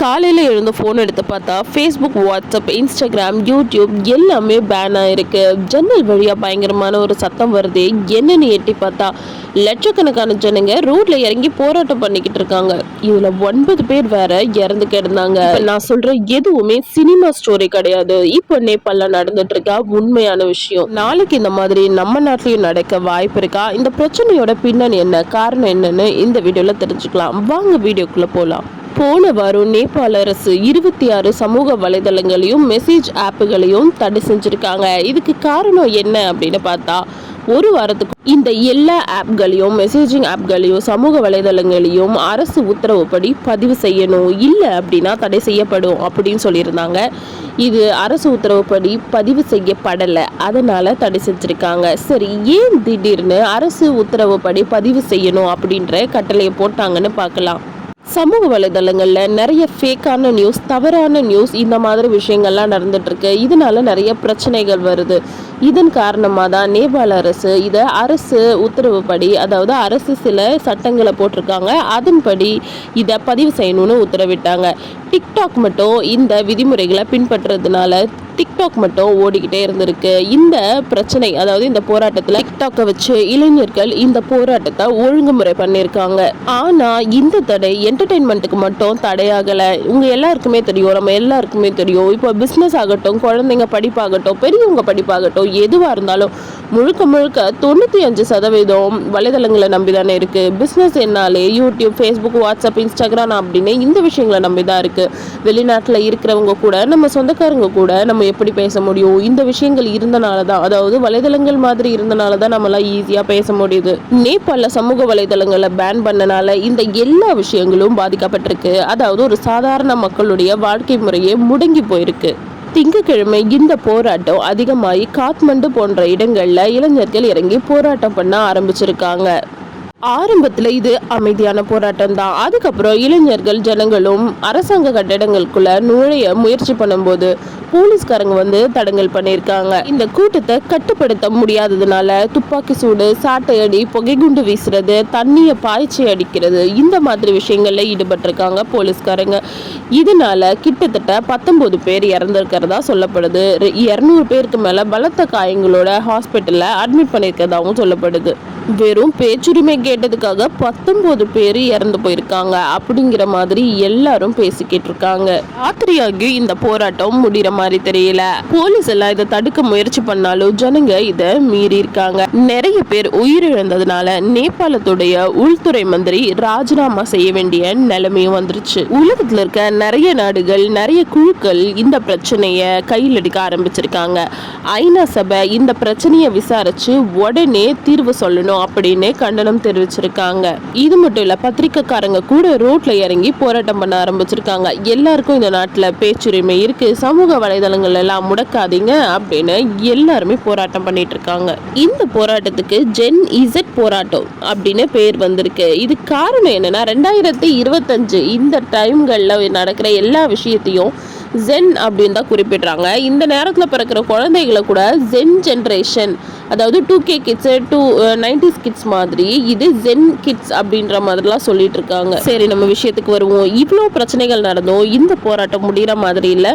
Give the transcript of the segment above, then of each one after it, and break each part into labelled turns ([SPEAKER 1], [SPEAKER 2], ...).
[SPEAKER 1] காலையில் எழுந்து ஃபோன் எடுத்து பார்த்தா Facebook WhatsApp Instagram YouTube ban pan ஆகிருக்கு ஜன்னல் வழியாக பயங்கரமான ஒரு சத்தம் வருது. என்னன்னு எட்டி பார்த்தா லட்சக்கணக்கான ஜனங்க ரோட்ல இறங்கி போராட்டம் பண்ணிக்கிட்டு இருக்காங்க. இதுல ஒன்பது பேர் வேற இறந்து கிடந்தாங்க. நான் சொல்ற எதுவுமே சினிமா ஸ்டோரி கிடையாது. இப்போ நேபாளில் நடந்துட்டு இருக்கா உண்மையான விஷயம். நாளைக்கு இந்த மாதிரி நம்ம நாட்டிலையும் நடக்க வாய்ப்பு இருக்கா? இந்த பிரச்சனையோட பின்னணி என்ன? காரணம் என்னன்னு இந்த வீடியோல தெரிஞ்சுக்கலாம். வாங்க வீடியோக்குள்ள போலாம். போன வாரம் நேபாள அரசு இருபத்தி ஆறு சமூக வலைதளங்களையும் மெசேஜ் ஆப்புகளையும் தடை செஞ்சிருக்காங்க. இதுக்கு காரணம் என்ன அப்படின்னு பார்த்தா ஒரு வாரத்துக்கு இந்த எல்லா ஆப்களையும் மெசேஜிங் ஆப்களையும் சமூக வலைதளங்களையும் அரசு உத்தரவுப்படி பதிவு செய்யணும். இல்லை அப்படின்னா தடை செய்யப்படும் அப்படின்னு சொல்லியிருந்தாங்க. இது அரசு உத்தரவுப்படி பதிவு செய்யப்படலை. அதனால தடை செஞ்சிருக்காங்க. சரி ஏன் திடீர்னு அரசு உத்தரவுப்படி பதிவு செய்யணும் அப்படின்ற கட்டளையை போட்டாங்கன்னு பார்க்கலாம். சமூக வலைதளங்களில் நிறைய ஃபேக்கான நியூஸ் தவறான நியூஸ் இந்த மாதிரி விஷயங்கள்லாம் நடந்துட்டுருக்கு. இதனால நிறைய பிரச்சனைகள் வருது. இதன் காரணமாக தான் நேபாள அரசு இதை அரசு உத்தரவுப்படி அதாவது அரசு சில சட்டங்களை போட்டிருக்காங்க. அதன்படி இதை பதிவு செய்யணும்னு உத்தரவிட்டாங்க. டிக்டாக் மட்டும் இந்த விதிமுறைகளை பின்பற்றுறதுனால டிக்டாக் மட்டும் ஓடிக்கிட்டே இருந்திருக்கு. இந்த பிரச்சனை அதாவது இந்த போராட்டத்தில் டிக்டாக்கை வச்சு இளைஞர்கள் இந்த போராட்டத்தை ஒழுங்குமுறை பண்ணியிருக்காங்க. ஆனால் இந்த தடை என்டர்டெயின்மெண்ட்டுக்கு மட்டும் தடையாகலை. உங்கள் எல்லாருக்குமே தெரியும் நம்ம எல்லாருக்குமே தெரியும். இப்போ பிஸ்னஸ் ஆகட்டும் குழந்தைங்க படிப்பாகட்டும் பெரியவங்க படிப்பாகட்டும் எதுவாக இருந்தாலும் முழுக்க முழுக்க தொண்ணூற்றி அஞ்சு சதவீதம் வலைதளங்களை நம்பி தானே இருக்குது பிஸ்னஸ் என்னாலே யூடியூப் ஃபேஸ்புக் வாட்ஸ்அப் இன்ஸ்டாகிராம் அப்படின்னு இந்த விஷயங்களை நம்பி தான் இருக்குது வெளிநாட்டில் இருக்கிறவங்க கூட நம்ம சொந்தக்காரங்க கூட நம்ம எப்படி பேச முடியும்? இந்த விஷயங்கள் இருந்தனால தான் அதாவது வலைதளங்கள் மாதிரி இருந்தனால தான் நம்மளாம் ஈஸியாக பேச முடியுது. நேபாளில் சமூக வலைதளங்களை பேன் பண்ணனால இந்த எல்லா விஷயங்களும் பாதிக்கப்பட்டிருக்கு. அதாவது ஒரு சாதாரண மக்களுடைய வாழ்க்கை முறையே முடங்கி போயிருக்கு. திங்கக்கிழமை இந்த போராட்டம் அதிகமாகி காத்மண்டு போன்ற இடங்களில் இளைஞர்கள் இறங்கி போராட்டம் பண்ண ஆரம்பிச்சிருக்காங்க. ஆரம்பத்தில் இது அமைதியான போராட்டம் தான் அதுக்கப்புறம் இளைஞர்கள் ஜனங்களும் அரசாங்க கட்டிடங்களுக்குள்ள நுழைய முயற்சி பண்ணும்போது போலீஸ்காரங்க வந்து தடங்கல் பண்ணியிருக்காங்க. இந்த கூட்டத்தை கட்டுப்படுத்த முடியாததுனால துப்பாக்கி சூடு சாட்டை அடி புகைகுண்டு வீசுறது தண்ணியை பாய்ச்சி அடிக்கிறது இந்த மாதிரி விஷயங்கள்ல ஈடுபட்டிருக்காங்க போலீஸ்காரங்க. இதனால கிட்டத்தட்ட பத்தொன்பது பேர் இறந்திருக்கிறதா சொல்லப்படுது. இரநூறு பேருக்கு மேல பலத்த காயங்களோட ஹாஸ்பிட்டல்ல அட்மிட் பண்ணியிருக்கிறதாகவும் சொல்லப்படுது. வெறும் பேச்சுரிமை கேட்டதுக்காக பத்தொன்பது பேர் இறந்து போயிருக்காங்க. அப்படிங்கிற மாதிரி எல்லாரும் பேசிக்கிட்டு இருக்காங்க ராத்திரியாகி இந்த போராட்டம் முடிகிற மாதிரி தெரியல. போலீஸ் எல்லாம் இதை தடுக்க முயற்சி பண்ணாலும் ஜனங்க இதை மீறி இருக்காங்க. நிறைய பேர் உயிரிழந்ததுனால நேபாளத்துடைய உள்துறை மந்திரி ராஜினாமா செய்ய வேண்டிய நிலைமையும் வந்துருச்சு. உலகத்துல இருக்க நிறைய நாடுகள் நிறைய குழுக்கள் இந்த பிரச்சனைய கையில் எடுக்க ஆரம்பிச்சிருக்காங்க. ஐநா சபை இந்த பிரச்சனையை விசாரிச்சு உடனே தீர்வு சொல்லணும். அப்படின்னு கண்டனம் தெரிவிச்சிருக்காங்க. இது மட்டும் இல்ல பத்திரிக்கைக்காரங்க கூட ரோட்ல இறங்கி போராட்டம் பண்ண ஆரம்பிச்சிருக்காங்க. எல்லாருக்கும் இந்த நாட்டுல பேச்சுரிமை இருக்கு. சமூக வலைதளங்கள் எல்லாம் முடக்காதீங்க அப்படின்னு எல்லாருமே போராட்டம் பண்ணிட்டு இருக்காங்க இந்த போராட்டத்துக்கு ஜென் இசட் போராட்டம் அப்படின்னு பேர் வந்திருக்கு. இது காரணம் என்னன்னா ரெண்டாயிரத்தி இருபத்தஞ்சு இந்த டைம்களில் நடக்கிற எல்லா விஷயத்தையும் ஜென் அப்படின்னு தான் குறிப்பிடுறாங்க. இந்த நேரத்தில் பிறக்கிற குழந்தைகளை கூட ஜென் ஜென்ரேஷன் அதாவது two K kids to nineties kids மாதிரி இது ஜென் கிட்ஸ் அப்படின்ற மாதிரிலாம் சொல்லிட்டு இருக்காங்க. சரி நம்ம விஷயத்துக்கு வருவோம். இவ்வளோ பிரச்சனைகள் நடந்தும். இந்த போராட்டம் முடிகிற மாதிரி இல்லை.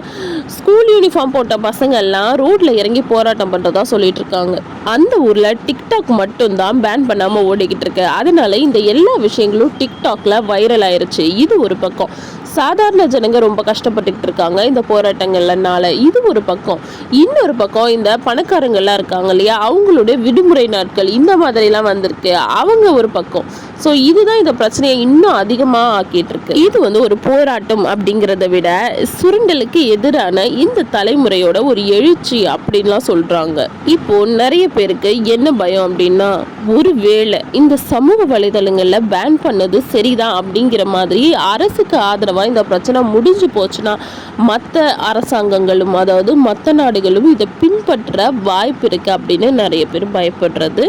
[SPEAKER 1] ஸ்கூல் யூனிஃபார்ம் போட்ட பசங்க எல்லாம் ரோட்ல இறங்கி போராட்டம் பண்ணுறதா சொல்லிட்டு இருக்காங்க. அந்த ஊரில் டிக்டாக் மட்டும்தான் பேன் பண்ணாமல் ஓடிக்கிட்டு இருக்கு. அதனால இந்த எல்லா விஷயங்களும் டிக்டாக்ல வைரல் ஆயிருச்சு. இது ஒரு பக்கம். சாதாரண ஜனங்க ரொம்ப கஷ்டப்பட்டுக்கிட்டு இருக்காங்க. இந்த போராட்டங்கள்னால இது ஒரு பக்கம். இன்னொரு பக்கம் இந்த பணக்காரங்கள்லாம் இருக்காங்க இல்லையா? அவங்களுடைய விடுமுறை நாட்கள் இந்த மாதிரிலாம் வந்திருக்கு. அவங்க ஒரு பக்கம். ஸோ இதுதான் இந்த பிரச்சனையை இன்னும் அதிகமாக ஆக்கிட்டு இருக்கு இது வந்து ஒரு போராட்டம் அப்படிங்கிறத விட சுரண்டலுக்கு எதிரான இந்த தலைமுறையோட ஒரு எழுச்சி அப்படின்லாம் சொல்றாங்க. இப்போ நிறைய பேருக்கு என்ன பயம் அப்படின்னா ஒருவேளை இந்த சமூக வலைதளங்களில் பேன் பண்ணது சரிதான் அப்படிங்கிற மாதிரி அரசுக்கு ஆதரவாக ஆதரவா இந்த பிரச்சனை முடிஞ்சு போச்சுன்னா மற்ற அரசாங்கங்களும் அதாவது மற்ற நாடுகளும் இதை பின் பின்பற்ற வாய்ப்பு இருக்குது அப்படின்னு நிறைய பேர் பயப்படுறது.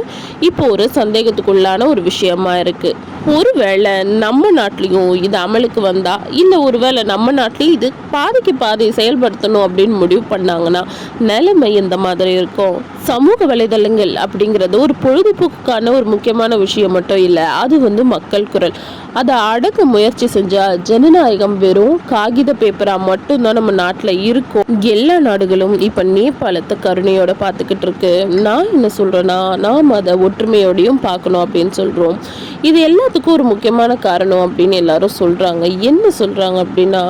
[SPEAKER 1] இப்போ ஒரு சந்தேகத்துக்குள்ளான ஒரு விஷயமா இருக்குது ஒருவேளை நம்ம நாட்டிலையும் இது அமலுக்கு வந்தால் இல்லை ஒருவேளை நம்ம நாட்டிலையும் இது பாதிக்கு பாதி செயல்படுத்தணும் அப்படின்னு முடிவு பண்ணாங்கன்னா நிலைமை எந்த மாதிரி இருக்கும்? சமூக வலைதளங்கள் அப்படிங்கிறது ஒரு பொழுதுபோக்குக்கான ஒரு முக்கியமான விஷயம் மட்டும் இல்லை அது வந்து மக்கள் குரல். அதை அடக்க முயற்சி செஞ்சால் ஜனநாயகம் வெறும் காகித பேப்பராக மட்டும்தான் நம்ம நாட்டில் இருக்கும். எல்லா நாடுகளும் இப்போ நேபாளத்தை கருணையோட பார்த்துக்கிட்டு இருக்கு. நான் என்ன சொல்கிறேன்னா நாம் அதை ஒற்றுமையோடையும் பார்க்கணும் அப்படின்னு சொல்கிறோம் இது எல்லாத்துக்கும் ஒரு முக்கியமான காரணம் அப்படின்னு எல்லாரும் சொல்கிறாங்க என்ன சொல்கிறாங்க அப்படின்னா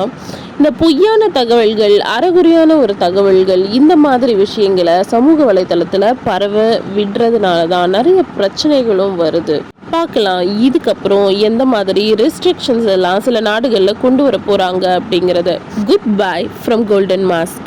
[SPEAKER 1] இந்த பொய்யான தகவல்கள் அறகுறையான ஒரு தகவல்கள் இந்த மாதிரி விஷயங்களை சமூக வலைத்தளத்தில் பரவ விடுறதுனால தான் நிறைய பிரச்சனைகளும் வருது. பார்க்கலாம் இதுக்கப்புறம் எந்த மாதிரி ரெஸ்ட்ரிக்ஷன்ஸ் எல்லாம் சில நாடுகளில் கொண்டு வர போகிறாங்க அப்படிங்கிறத. Goodbye from Golden Mask